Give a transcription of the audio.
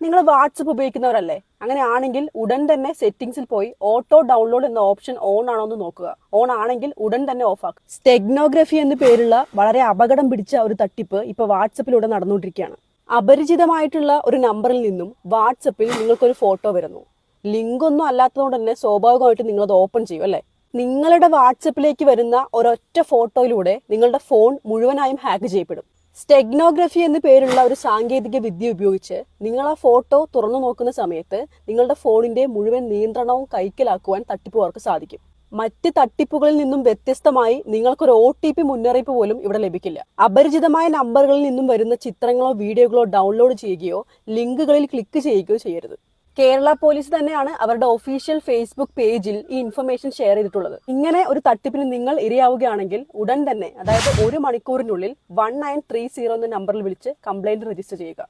നിങ്ങൾ വാട്സപ്പ് ഉപയോഗിക്കുന്നവരല്ലേ? അങ്ങനെയാണെങ്കിൽ ഉടൻ തന്നെ സെറ്റിംഗ്സിൽ പോയി ഓട്ടോ ഡൗൺലോഡ് എന്ന ഓപ്ഷൻ ഓൺ ആണോ എന്ന് നോക്കുക. ഓൺ ആണെങ്കിൽ ഉടൻ തന്നെ ഓഫ് ആക്കുക സ്റ്റെഗ്നോഗ്രഫി എന്ന പേരുള്ള വളരെ അപകടം പിടിച്ച ഒരു തട്ടിപ്പ് ഇപ്പൊ വാട്സപ്പിലൂടെ നടന്നുകൊണ്ടിരിക്കുകയാണ്. അപരിചിതമായിട്ടുള്ള ഒരു നമ്പറിൽ നിന്നും വാട്സപ്പിൽ നിങ്ങൾക്കൊരു ഫോട്ടോ വരുന്നു. ലിങ്ക് ഒന്നും അല്ലാത്തതുകൊണ്ട് തന്നെ സ്വാഭാവികമായിട്ട് നിങ്ങൾ അത് ഓപ്പൺ ചെയ്യും അല്ലേ? നിങ്ങളുടെ വാട്സപ്പിലേക്ക് വരുന്ന ഒരൊറ്റ ഫോട്ടോയിലൂടെ നിങ്ങളുടെ ഫോൺ മുഴുവനായും ഹാക്ക് ചെയ്യപ്പെടും. സ്റ്റെഗ്നോഗ്രഫി എന്ന് പേരുള്ള ഒരു സാങ്കേതിക വിദ്യ ഉപയോഗിച്ച് നിങ്ങൾ ആ ഫോട്ടോ തുറന്നു നോക്കുന്ന സമയത്ത് നിങ്ങളുടെ ഫോണിന്റെ മുഴുവൻ നിയന്ത്രണവും കൈക്കലാക്കുവാൻ തട്ടിപ്പുകാർക്ക് സാധിക്കും. മറ്റ് തട്ടിപ്പുകളിൽ നിന്നും വ്യത്യസ്തമായി നിങ്ങൾക്കൊരു ഒ ടി പി മുന്നറിയിപ്പ് പോലും ഇവിടെ ലഭിക്കില്ല. അപരിചിതമായ നമ്പറുകളിൽ നിന്നും വരുന്ന ചിത്രങ്ങളോ വീഡിയോകളോ ഡൗൺലോഡ് ചെയ്യുകയോ ലിങ്കുകളിൽ ക്ലിക്ക് ചെയ്യുകയോ ചെയ്യരുത്. കേരള പോലീസ് തന്നെയാണ് അവരുടെ ഒഫീഷ്യൽ ഫേസ്ബുക്ക് പേജിൽ ഈ ഇൻഫർമേഷൻ ഷെയർ ചെയ്തിട്ടുള്ളത്. ഇങ്ങനെ ഒരു തട്ടിപ്പിന് നിങ്ങൾ ഇരയാവുകയാണെങ്കിൽ ഉടൻ തന്നെ അതായത് ഒരു മണിക്കൂറിനുള്ളിൽ വൺ നയൻ ത്രീ സീറോ എന്ന നമ്പറിൽ വിളിച്ച് കംപ്ലൈന്റ് രജിസ്റ്റർ ചെയ്യുക.